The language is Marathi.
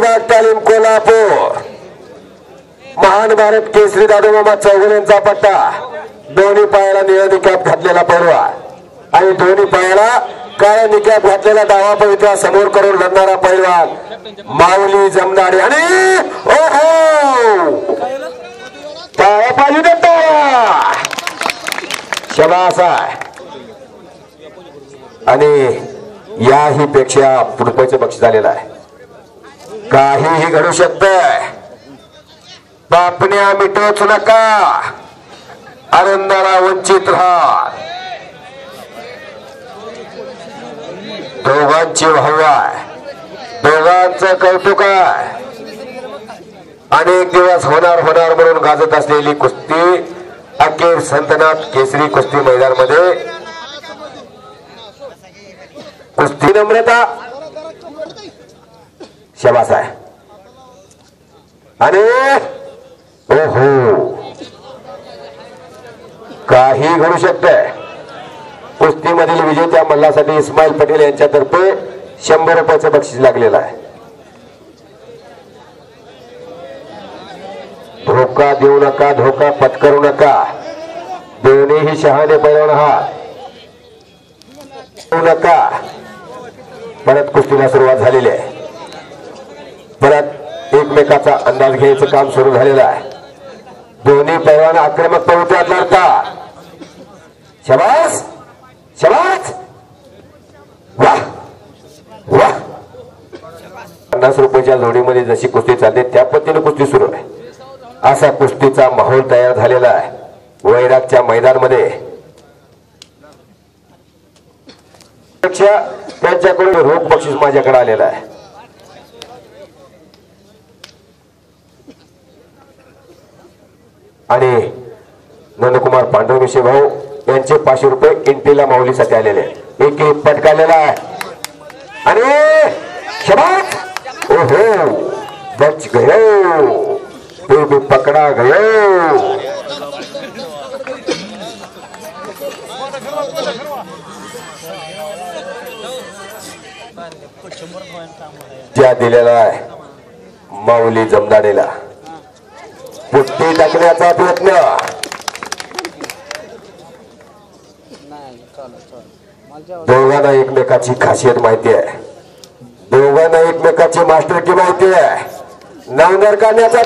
विभाग तालीम कोल्हापूर. महान भारत केसरी दादोबाबा मामा चौगुल यांचा पट्टा दोन्ही पायाला निळ्या निक्यात घातलेला परवा आणि दोन्ही पायाला काळ्या निकाप घातलेला डावा पवित्रा समोर करून लढणारा पैलवान माऊली जमदाडे आणि ओहो! टाळ्या पाहिजे तर टाळ्या असा आहे. आणि याही पेक्षा रुपयाचं बक्षीस झालेलं आहे. काहीही घडू शकत बापण्या मिटवच नका. आनंदाला वंचित राहा. दोघांची भाऊ दोघांचं कौतुक आहे. अनेक दिवस होणार होणार म्हणून गाजत असलेली कुस्ती अखेर संतनाथ केसरी कुस्ती मैदानमध्ये कुस्ती नम्रता शबास आहे. आणि ओहो. काही घडू शकतंय. कुस्तीमधील विजेत्या मल्लासाठी इस्माईल पटेल यांच्यातर्फे शंभर रुपयाचं बक्षीस लागलेलं आहे. धोका देऊ नका धोका पत्करू नका. दोन्हीही शहाणे पैलवान आहात. नका. परत कुस्तीला सुरुवात झालेली आहे. एकमेकाचा अंदाज घ्यायचं काम सुरू झालेलं आहे. दोन्ही पैलवान आक्रमक पवित्र्यात लढतात शबास! शबास! वा पन्नास रुपयाच्या जोडीमध्ये जशी कुस्ती चालते त्या पद्धतीने कुस्ती सुरू आहे. असा कुस्तीचा माहोल तयार झालेला आहे. वैरागच्या मैदानमध्ये. पेक्षा त्यांच्याकडून रोख बक्षीस माझ्याकडे आलेला आहे. आणि नंदकुमार पांडुरविषयी भाऊ यांचे पाचशे रुपये इंटीला माऊलीसाठी आलेले एक एक पटकालेला आहे. आणि शबात ओहो! बच गयो! तो भी पकड़ा गयो! ज्या दिलेला आहे माऊली जमदाडेला. बुद्धी टाकण्याचा प्रयत्न. दोघांना एकमेकाची खासियत माहिती आहे. दोघांना एकमेकाची मास्टर की माहिती आहे. नांगर करण्याचा